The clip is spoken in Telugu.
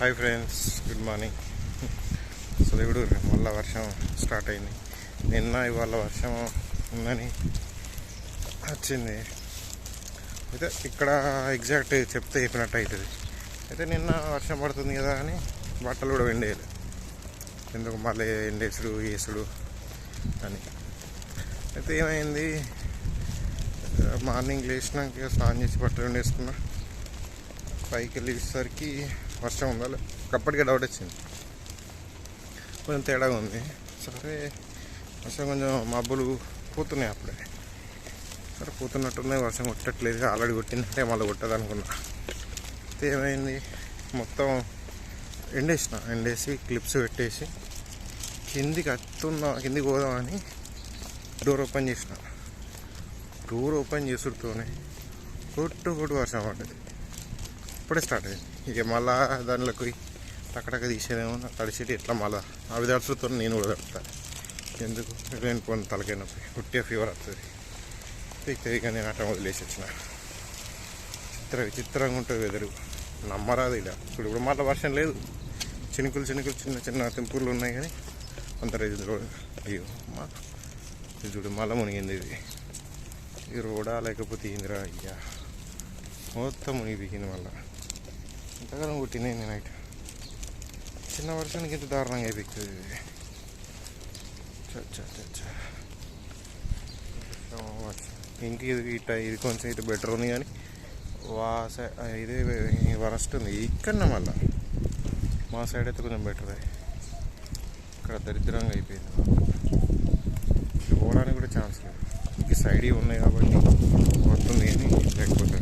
Hi friends good morning. అసలు ఇప్పుడు మళ్ళీ వర్షం స్టార్ట్ అయింది. నిన్న ఇవాళ వర్షం ఉందని వచ్చింది. అయితే ఇక్కడ ఎగ్జాక్ట్ చెప్తే చెప్పినట్టు అవుతుంది. అయితే నిన్న వర్షం పడుతుంది కదా అని బట్టలు కూడా ఎండేయాలి. ఎందుకు మళ్ళీ ఎండేసుడు వేసుడు అని. అయితే ఏమైంది? మార్నింగ్ లేచినాక స్నానం చేసి బట్టలు ఎండేసుకున్నా. పైకి వెళ్ళేసరికి వర్షం ఉందా అప్పటికే డౌట్ వచ్చింది. కొంచెం తేడాగా ఉంది. సరే వర్షం కొంచెం మబ్బులు పోతున్నాయి అప్పుడే. సరే పోతున్నట్టున్నాయి. వర్షం కొట్టట్లేదు. ఆల్రెడీ కొట్టిందంటే మళ్ళీ కొట్టదు అనుకున్నా. ఏమైంది? మొత్తం ఎండేసిన. ఎండేసి క్లిప్స్ పెట్టేసి కిందికి అత్తున్నా కిందికి పోదామని డోర్ ఓపెన్ చేసిన. డోర్ ఓపెన్ చేసుడుతోనే కొట్టు కొట్టు వర్షం పడ్డది. ఇప్పుడే స్టార్ట్ అయింది. ఇక మళ్ళా దానిలోకి టక్కడక్క తీసేదేమో తడిసేటి ఎట్లా మళ్ళా అవి తడుచుతో నేను కూడా తడుతా ఎందుకు? నేను పోను తలకైనప్పుడు నొప్పి. పుట్టే ఫీవర్ వస్తుంది. ఇక ఇక నేను అట్లా వదిలేసి వచ్చిన. చిత్ర విచిత్రంగా ఉంటుంది వెదరు నమ్మరాదు ఇలా ఇప్పుడు ఇప్పుడు మళ్ళీ వర్షం లేదు. చినుకులు చినుకులు చిన్న చిన్న తెంపులు ఉన్నాయి కానీ అంత రైతులు అయ్యో మా ఇది చూడు మళ్ళీ మునిగింది ఇది. ఈ రోడా లేకపోతే ఇందిరా అయ్యా? మొత్తం మునిగిపోయింది మళ్ళీ. ఇంతకాలం కొట్టినాయి నేను నైట్ చిన్న వర్షానికి ఇంత దారుణంగా అయిపోతుంది ఇది చ, ఇంక ఇది ఇట ఇది కొంచెం ఇటు బెటర్ ఉంది కానీ వా సైడ్ ఇది వరస్ట్ ఉంది. ఇక్కడ మళ్ళా. మా సైడ్ అయితే కొంచెం బెటర్ ఇక్కడ దరిద్రంగా అయిపోయింది. పోవడానికి కూడా ఛాన్స్ లేదు. ఈ సైడ్ ఇవి ఉన్నాయి కాబట్టి వస్తుంది కానీ లేకపోతే